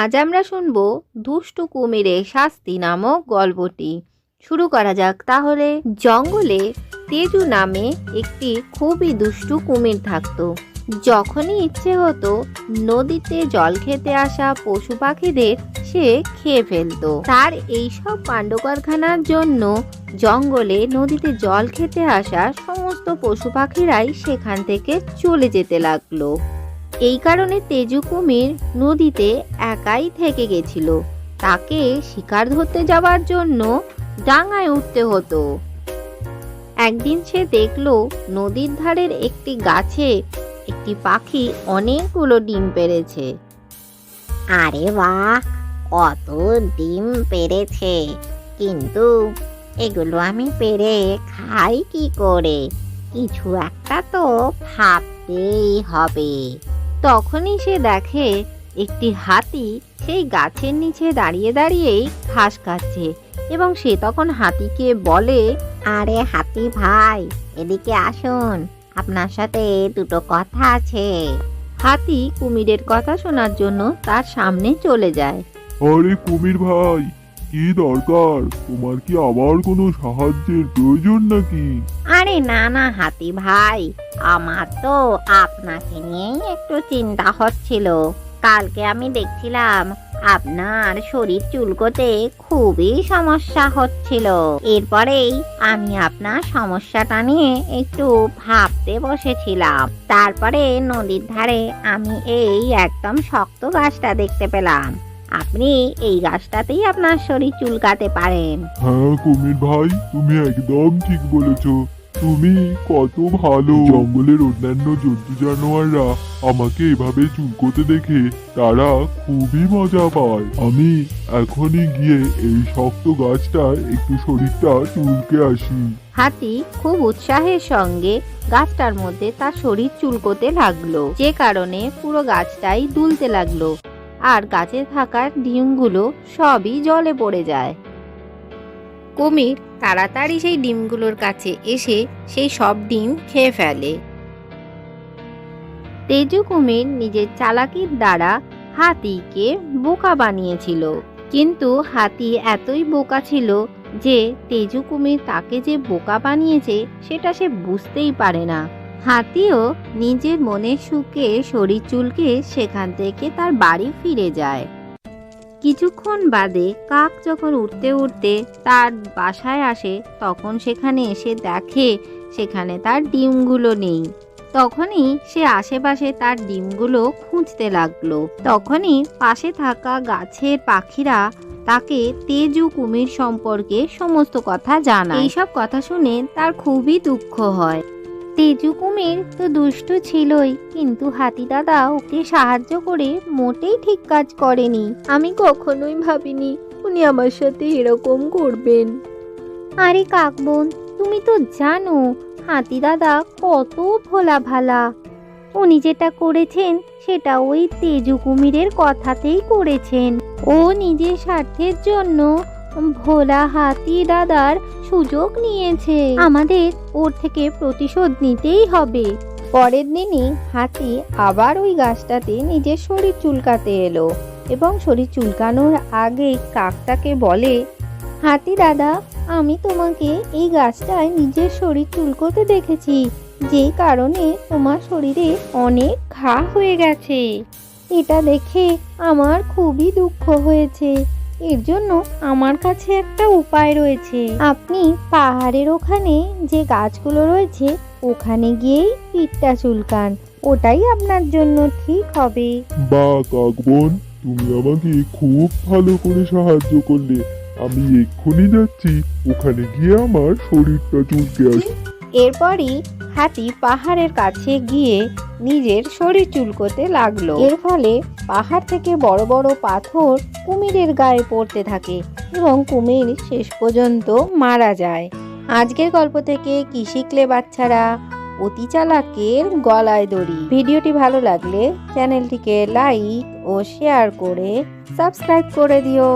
আজ আমরা শুনব দুষ্টু কুমিরের শাস্তি নামক গল্পটি। শুরু করা যাক তাহলে। জঙ্গলে তেজু নামে একটি খুবই দুষ্টু কুমির থাকতো। যখনই ইচ্ছে হতো নদীতে জল খেতে আসা পশু পাখিদের সে খেয়ে ফেলতো। তার এইসব কাণ্ডকারখানার জন্য জঙ্গলে নদীতে জল খেতে আসা সমস্ত পশু পাখিরাই সেখান থেকে চলে যেতে লাগল। এই কারণে তেজু কুমির নদীতে একাই থেকে গেছিল। তাকে শিকার ধরতে যাওয়ার জন্য ডাঙায় উঠতে হতো। একদিন সে দেখল নদীর ধারের একটি গাছে একটি পাখি অনেকগুলো ডিম পেরেছে আরে বাহ, কত ডিম পেরেছে কিন্তু এগুলো আমি পেরে খাই কি করে? কিছু একটা তো ভাবতেই হবে। তখনই সে দেখে একটি হাতি সেই গাছের নিচে দাঁড়িয়ে দাঁড়িয়েই ঘাস খাচ্ছে এবং সে তখন হাতিকে বলে আরে হাতি ভাই এদিকে আসুন আপনার সাথে দুটো কথা আছে। হাতি কুমিরের কথা শোনার জন্য তার সামনে চলে যায়। আরে কুমির ভাই কি দরকার? তোমার কি আবার কোনো সাহায্যের প্রয়োজন নাকি? আরে না না, হাতি ভাই, আমার তো আপনাকে নিয়েই একটু চিন্তা হচ্ছিল। কালকে আমি দেখছিলাম আপনার শরীর চুলকোতে খুবই সমস্যা হচ্ছিল। এরপরেই আমি আপনার সমস্যাটা নিয়ে একটু ভাবতে বসেছিলাম। তারপরে নদীর ধারে আমি এই একদম শক্ত গাছটা দেখতে পেলাম। আপনি এই গাছটাতেই আপনার শরীর চুলকাতে পারেন। হ্যাঁ কুমির ভাই তুমি একদম ঠিক বলেছ। তুমি কত ভালো। জঙ্গলের অন্যান্য জন্তু জানোয়াররা আমাকে এভাবে চুলকোতে দেখে তারা খুবই মজা পায়। আমি এখনই গিয়ে এই শক্ত গাছটা একটু শরীরটা চুলকে আসি। হাতি খুব উৎসাহের সঙ্গে গাছটার মধ্যে তার শরীর চুলকোতে লাগল। যে কারণে পুরো গাছটাই দুলতে লাগল। আর গাছে থাকা ডিমগুলো সবই জলে পড়ে যায়। কুমির তাড়াতাড়ি সেই ডিমগুলোর কাছে এসে সেই সব ডিম খেয়ে ফেলে। তেজু কুমির নিজের চালাকির দ্বারা হাতিকে বোকা বানিয়েছিল। কিন্তু হাতি এতই বোকা ছিল যে তেজু কুমির তাকে যে বোকা বানিয়েছে, সেটা সে বুঝতেই পারে না। হাতিও নিজের মনের সুখে শরীর চুলকে সেখান থেকে তার বাড়ি ফিরে যায়। কিছুক্ষণ বাদে কাক যখন উঠতে উঠতে তার বাসায় আসে, তখন সেখানে এসে দেখে সেখানে তার ডিমগুলো নেই। তখনই সে আশেপাশে তার ডিমগুলো খুঁজতে লাগল। তখনই পাশে থাকা গাছের পাখিরা তাকে তেজু কুমির সম্পর্কে সমস্ত কথা জানায়। এইসব কথা শুনে তার খুবই দুঃখ হয়। তেজু কুমির তো দুষ্টু ছিলই কিন্তু হাতি দাদা ওকে সাহায্য করে মোটেই ঠিক কাজ করেনি। আমি কখনোই ভাবিনি উনি আমার সাথে এরকম করবেন। আরে কাকবোন তুমি তো জানো হাতি দাদা কত ভোলা ভালা। উনি যেটা করেছেন সেটা ওই তেজু কুমিরের কথাতেই করেছেন। ও নিজের স্বার্থের জন্য ভোলা হাতি দাদার সুযোগ নিয়েছে। আমাদের ওর থেকে প্রতিশোধ নিতেই হবে। পরের দিনই হাতি আবার ওই গাছটাতে নিজের শরীর চুলকাতে এলো এবং শরীর চুলকানোর আগে কাকটাকে বলে, হাতি দাদা, আমি তোমাকে এই গাছটায় নিজের শরীর চুলকোতে দেখেছি। যে কারণে তোমার শরীরে অনেক ঘা হয়ে গেছে। এটা দেখে আমার খুবই দুঃখ হয়েছে। এর জন্য আমার কাছে একটা উপায় রয়েছে। আপনি পাহাড়ের ওখানে যে গাছগুলো রয়েছে ওখানে গিয়েই পিঠটা চুলকান। ওটাই আপনার জন্য ঠিক হবে। বা কাকবন তুমি আমাকে খুব ভালো করে সাহায্য করলে। আমি এক্ষুনি যাচ্ছি। ওখানে গিয়ে আমার শরীরটা চুলকে আসি এরপরই হাতি পাহাড়ের কাছে গিয়ে নিজের শরীর চুলকোতে লাগল। এর ফলে পাহাড় থেকে বড় বড় পাথর কুমিরের গায়ে পড়তে থাকে এবং কুমির শেষ পর্যন্ত মারা যায়। আজকের গল্প থেকে কি শিখলে বাচ্চারা? অতি চালাকের গলায় দড়ি। ভিডিওটি ভালো লাগলে চ্যানেলটিকে লাইক ও শেয়ার করে সাবস্ক্রাইব করে দিও।